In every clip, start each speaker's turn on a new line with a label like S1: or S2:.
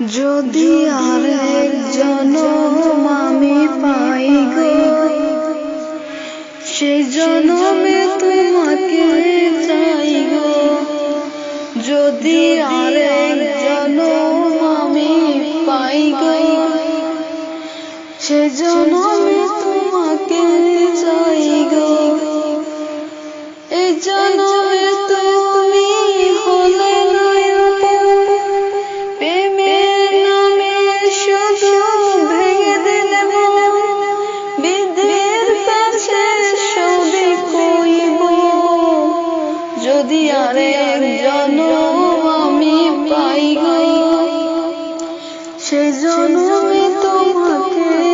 S1: যদি আরেক জনম আমি পাই গো সেই জনমে তোমাকে চাই গো। যদি আরেক জনম আমি পাই গো সেই জনমে তোমাকে সেই জনমে তোমাকে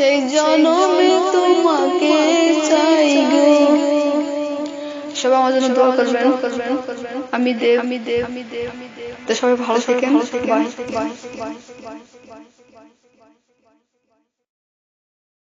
S1: সেই জনমে তোমাকে চাই গো। সবাই আমার জন্য দোয়া করবেন। আমি দেব আমি দেব। আমি দেব। তো সবাই ভালো থাকেন। বাই। বাই। বাই।